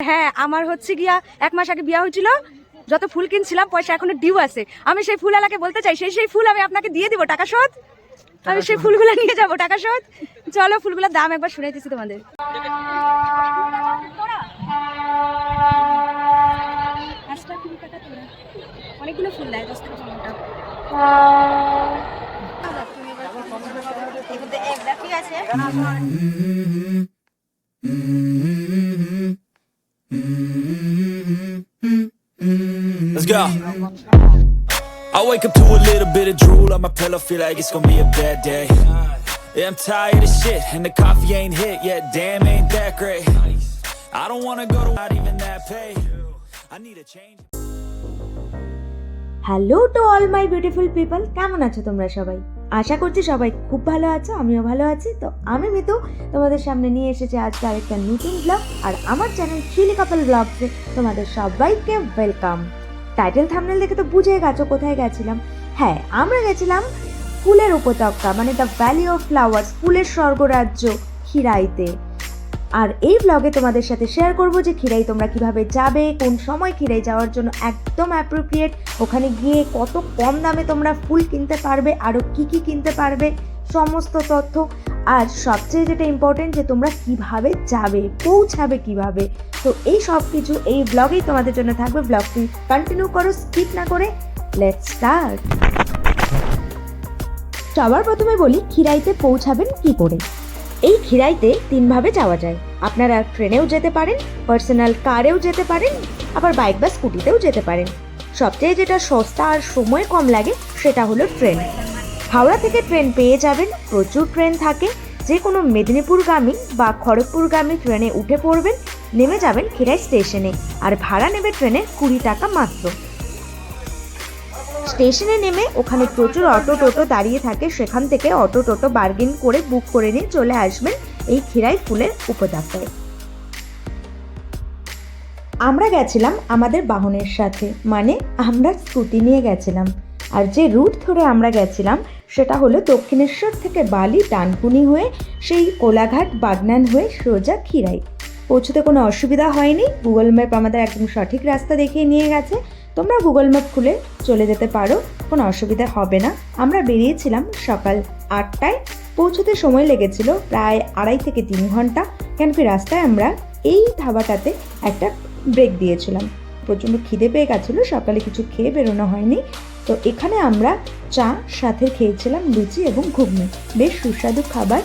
হ্যাঁ আমার হচ্ছে গিয়া এক মাস আগে বিয়া হয়েছিল যত ফুল কিনছিলাম, পয়সা এখনও ডিউ আছে। আমি সেই ফুল এলাকে বলতে চাই, সেই সেই ফুল আমি আপনাকে দিয়ে দিব, টাকা শোধ? আমি সেই ফুলগুলো নিয়ে যাব, টাকা শোধ? চলো, ফুলগুলোর দাম একবার শুনাইতেছি তোমাদের। অনেকগুলো ফুল দেয় ঠিক আছে। Go. I wake up to a little bit of drool on my pillow, feel like it's gonna be a bad day. Yeah, I'm tired of shit, and the coffee ain't hit yet. Damn, ain't that great. I don't wanna go to not even that pay. I need a change. Hello to all my beautiful people কেমন আছো তোমরা সবাই আশা করছি সবাই খুব ভালো আছো আমিও ভালো আছি তো আমি মিতু তোমাদের সামনে নিয়ে এসেছি আজকে আরেকটা নতুন ব্লগ আর আমার চ্যানেল চিলি কাপল ব্লগসে তোমাদের সবাইকে ওয়েলকাম টাইটেল থামনেল দেখে তো বুঝে গেছো কোথায় গেছিলাম। হ্যাঁ আমরা গেছিলাম ফুলের উপত্যকা মানে দ্য ভ্যালি অফ ফ্লাওয়ার্স ফুলের স্বর্গরাজ্য খিরাইতে আর এই ব্লগে তোমাদের সাথে শেয়ার করব যে খিরাই তোমরা কীভাবে যাবে, কোন সময় খিরাই যাওয়ার জন্য একদম অ্যাপ্রোপ্রিয়েট ওখানে গিয়ে কত কম দামে তোমরা ফুল কিনতে পারবে, আরও কি কি কিনতে পারবে, সমস্ত তথ্য আর সবচেয়ে যেটা ইম্পর্টেন্ট যে তোমরা কীভাবে যাবে, পৌঁছাবে কীভাবে? তো এই সব কিছু এই ব্লগেই তোমাদের জন্য থাকবে। ব্লগটি কন্টিনিউ করো স্কিপ না করে লেটস স্টার্ট সবার প্রথমে বলি, খিরাইতে পৌঁছাবেন কি করে? এই খিরাইতে তিনভাবে যাওয়া যায়। আপনারা ট্রেনেও যেতে পারেন পার্সোনাল কারেও যেতে পারেন, আবার বাইক বা স্কুটিতেও যেতে পারেন। সবচেয়ে যেটা সস্তা আর সময় কম লাগে, সেটা হলো ট্রেন। হাওড়া থেকে ট্রেন পেয়ে যাবেন, প্রচুর ট্রেন থাকে যে কোনো মেদিনীপুরগামী বা খড়গপুরগামী ট্রেনে উঠে পড়বেন, নেমে যাবেন খিরাই স্টেশনে, আর ভাড়া নেবে ট্রেনের কুড়ি টাকা মাত্র। স্টেশনে নেমে ওখানে প্রচুর অটো টোটো দাঁড়িয়ে থাকে, সেখান থেকে অটো টোটো বার্গেন করে বুক করে নিয়ে চলে আসবেন এই খিরাই ফুলের উপত্যকায়। আমরা গেছিলাম আমাদের বাহনের সাথে মানে আমরা স্কুটি নিয়ে গেছিলাম, আর যে রুট ধরে আমরা গেছিলাম সেটা হলো দক্ষিণেশ্বর থেকে বালি, ডানকুনি হয়ে সেই কোলাঘাট, বাগনান হয়ে সোজা খিরাই পৌঁছতে কোনো অসুবিধা হয়নি। গুগল ম্যাপ আমাদের একদম সঠিক রাস্তা দেখিয়ে নিয়ে গেছে। তোমরা গুগল ম্যাপ খুলে চলে যেতে পারো, কোনো অসুবিধা হবে না। আমরা বেরিয়েছিলাম সকাল আটটায়। পৌঁছতে সময় লেগেছিল প্রায় আড়াই থেকে তিন ঘণ্টা। কেন কি রাস্তায় আমরা এই ধাবাটাতে একটা ব্রেক দিয়েছিলাম। প্রচণ্ড খিদে পেয়ে গেছিল সকালে কিছু খেয়ে বেরোনো হয়নি। তো এখানে আমরা চা সাথে খেয়েছিলাম লুচি এবং ঘুগনি। বেশ সুস্বাদু খাবার।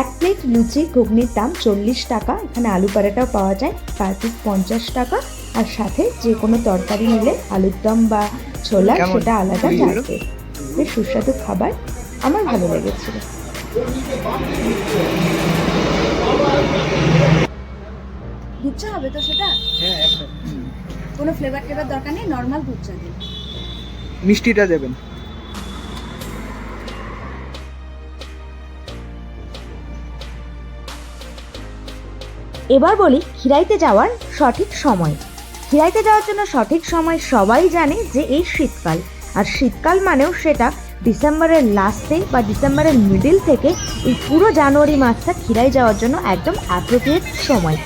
এক প্লেট লুচি ঘুগনির দাম চল্লিশ টাকা। এখানে আলু পরাটাও পাওয়া যায় পার পিস পঞ্চাশ টাকা। আর সাথে যে কোনো তরকারি নিলে আলুর দম বা ছোলা সেটা আলাদা যাবে বেশ সুস্বাদু খাবার। আমার ভালো লেগেছিল। গুচ্ছা হবে তো সেটা? হ্যাঁ কোনো ফ্লেভার টেভার দরকার নেই নর্মাল গুচ্ছা দিন। মিষ্টিটা দেবেন। এবার বলি খিরাইতে যাওয়ার সঠিক সময়। খিরাইতে যাওয়ার জন্য সঠিক সময় সবাই জানে যে এই শীতকাল। আর শীতকাল মানেও সেটা ডিসেম্বরের লাস্টে বা ডিসেম্বরের মিডিল থেকে এই পুরো জানুয়ারি মাসটা খিরাই যাওয়ার জন্য একদম অ্যাপ্রোপ্রিয়েট সময়।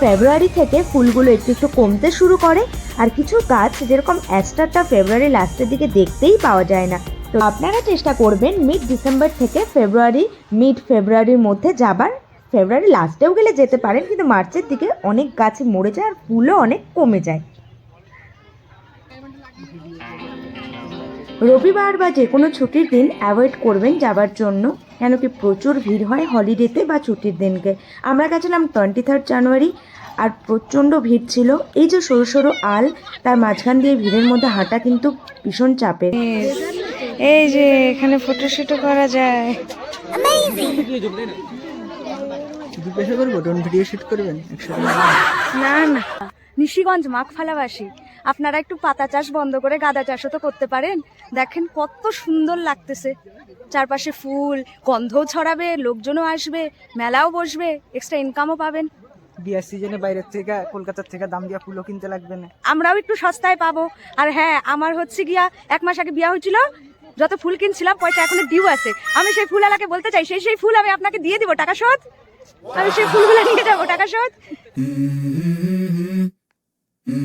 ফেব্রুয়ারি থেকে ফুলগুলো একটু একটু কমতে শুরু করে আর কিছু গাছ যেরকম অ্যাস্টারটা ফেব্রুয়ারি লাস্টের দিকে দেখতেই পাওয়া যায় না। তো আপনারা চেষ্টা করবেন মিড ডিসেম্বর থেকে ফেব্রুয়ারি মিড ফেব্রুয়ারির মধ্যে যাবার। ফেব্রুয়ারি লাস্টেও গেলে যেতে পারেন, কিন্তু মার্চের দিকে অনেক গাছ মরে যায় আর ফুলও অনেক কমে যায়। রবিবার বা যে কোনো ছুটির দিন অ্যাভয়েড করবেন যাবার জন্য কেন কি প্রচুর ভিড় হয় হলিডেতে বা ছুটির দিনকে। আমরা গেছিলাম টোয়েন্টি থার্ড জানুয়ারি আর প্রচণ্ড ভিড় ছিল। এই যে সরু সরু আল তার মাঝখান দিয়ে ভিড়ের মধ্যে হাঁটা কিন্তু ভীষণ চাপের এই যে এখানে ফটোশুটও করা যায়। শুধু পেশা করব? ভিডিও শুট করবেন? একসাথে? না না। নিশিগঞ্জ মাখফালাবাসী। আপনারা একটু পাতা চাষ বন্ধ করে গাঁদা চাষও তো করতে পারেন। দেখেন কত সুন্দর লাগতেছে। চারপাশে ফুল গন্ধও ছড়াবে লোকজনও আসবে মেলাও বসবে এক্সট্রা ইনকামও পাবেন। বিয়ার সিজনে বাইরের থেকে কলকাতার থেকে দাম দিয়া ফুলও কিনতে লাগবে না। আমরাও একটু সস্তায় পাবো। আর হ্যাঁ আমার হচ্ছে গিয়া এক মাস আগে বিয়া হয়েছিল যত ফুল কিনছিলাম পয়সা এখনও ডিউ আছে। আমি সেই ফুল ফুলওয়ালাকে বলতে চাই সেই সেই ফুল আমি আপনাকে দিয়ে দিব টাকা শোধ। আমি সেই ফুলগুলো নিয়ে যাব টাকা শোধ। Let's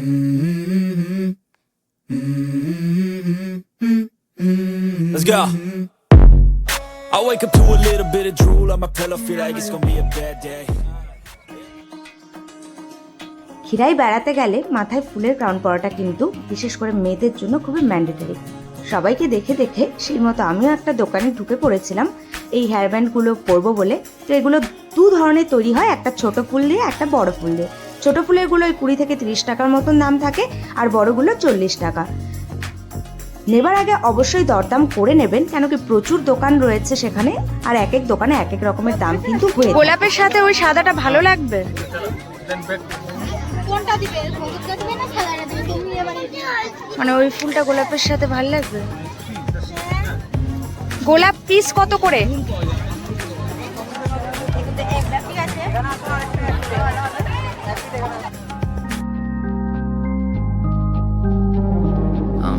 go. I wake up to a little bit of drool on my pillow, feel like it's gonna be a bad day. Khirai বেড়াতে গেলে মাথায় ফুলের ক্রাউন পরাটা কিন্তু বিশেষ করে মেয়েদের জন্য খুবই ম্যান্ডেটরি সবাইকে দেখে দেখে সেই মতো আমিও একটা দোকানে ঢুকে পড়েছিলাম এই হেয়ার ব্যান্ডগুলো পরবো বলে তো এগুলো দু ধরনের তৈরি হয় একটা ছোট ফুল দিয়ে একটা বড় ফুল দিয়ে ছোট ফুলেরগুলো ওই কুড়ি থেকে তিরিশ টাকার মতন দাম থাকে আর বড়গুলো চল্লিশ টাকা। নেবার আগে অবশ্যই দরদাম করে নেবেন কেন কি প্রচুর দোকান রয়েছে সেখানে আর এক এক দোকানে এক এক রকমের দাম কিন্তু হয়ে গোলাপের সাথে ওই সাদাটা ভালো লাগবে? কোনটা দিবে? না সাদাটা দিবে? তুমি মানে ওই ফুলটা গোলাপের সাথে ভালো লাগবে? গোলাপ পিস কত করে?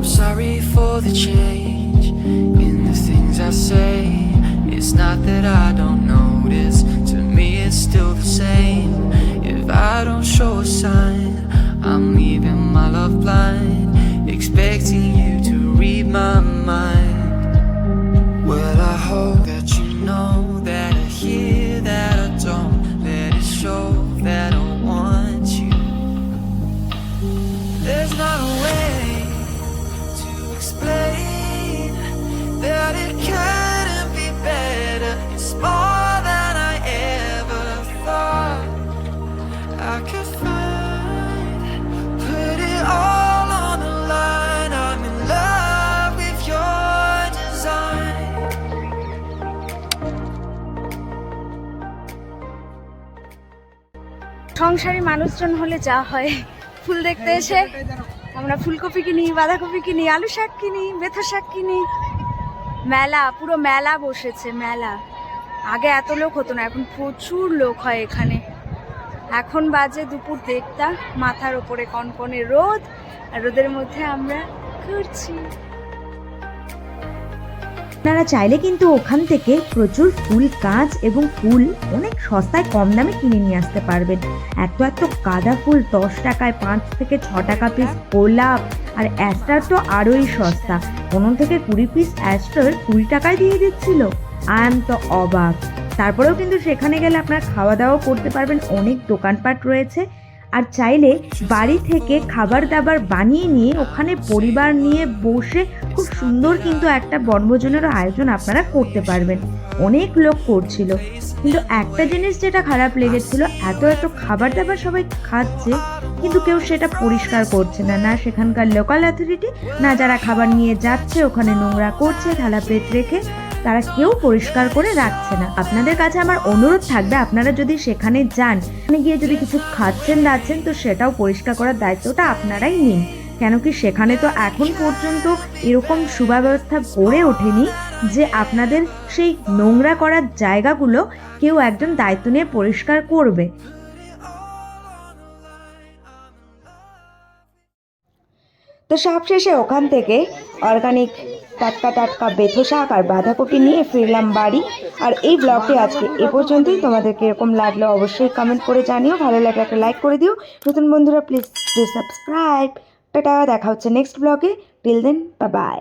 Sorry for the change in the things I say. It's not that I don't notice, to me it's still the same. If I don't show a sign, I'm leaving my love blind, expecting you সংসারী মানুষজন হলে যা হয়। ফুল দেখতে এসে আমরা ফুলকপি কিনি, বাঁধাকপি কিনি, আলু শাক কিনি, মেথো শাক কিনি। মেলা, পুরো মেলা বসেছে, মেলা। আগে এত লোক হতো না, এখন প্রচুর লোক হয় এখানে। এখন বাজে দুপুর দেড়টা, মাথার ওপরে কনকনে রোদ, আর রোদের মধ্যে আমরা ঘুরছি। আপনারা চাইলে কিন্তু ওখান থেকে প্রচুর ফুল, কাঁচ এবং ফুল অনেক সস্তায় কম দামে কিনে নিয়ে আসতে পারবেন। এত এত গাঁদা ফুল, দশ টাকায় পাঁচ থেকে ছ টাকা পিস গোলাপ আর অ্যাস্টার তো আরোই সস্তা। পনেরো থেকে কুড়ি পিস অ্যাস্টার কুড়ি টাকায় দিয়ে দিচ্ছিল। আই এম তো অবাক। তারপরেও কিন্তু সেখানে গেলে আপনারা খাওয়া দাওয়া করতে পারবেন, অনেক দোকানপাট রয়েছে। আর চাইলে বাড়ি থেকে খাবার দাবার বানিয়ে নিয়ে ওখানে পরিবার নিয়ে বসে খুব সুন্দর কিন্তু একটা বনভোজনেরও আয়োজন আপনারা করতে পারবেন। অনেক লোক করছিল। কিন্তু একটা জিনিস যেটা খারাপ লেগেছিল, এত এত খাবার দাবার সবাই খাচ্ছে, কিন্তু কেউ সেটা পরিষ্কার করছে না। না সেখানকার লোকাল অথরিটি না যারা খাবার নিয়ে যাচ্ছে, ওখানে নোংরা করছে থালা প্লেট রেখে তারা কেউ পরিষ্কার করে রাখছে না। আপনাদের কাছে আমার অনুরোধ থাকবে, আপনারা যদি সেখানে যান, সেখানে গিয়ে যদি কিছু খাচ্ছেন, দাচ্ছেন, তো সেটাও পরিষ্কার করার দায়িত্বটা আপনারাই নিন। কেন কি সেখানে তো এখন পর্যন্ত এরকম সুব্যবস্থা গড়ে ওঠেনি যে আপনাদের সেই নোংরা করার জায়গাগুলো কেউ একজন দায়িত্ব নিয়ে পরিষ্কার করবে। তো সবশেষে ওখান থেকে অর্গানিক টাটকা টাটকা বেথো শাক আর বাঁধাকপি নিয়ে ফিরলাম বাড়ি। আর এই ব্লগটি আজকে এ পর্যন্তই। তোমাদের কীরকম লাগল অবশ্যই কমেন্ট করে জানিও। ভালো লাগলে একটা লাইক করে দিও। নতুন বন্ধুরা প্লিজ ডু সাবস্ক্রাইব টাটা, দেখা হচ্ছে নেক্সট ব্লগে টিল দেন বা বাই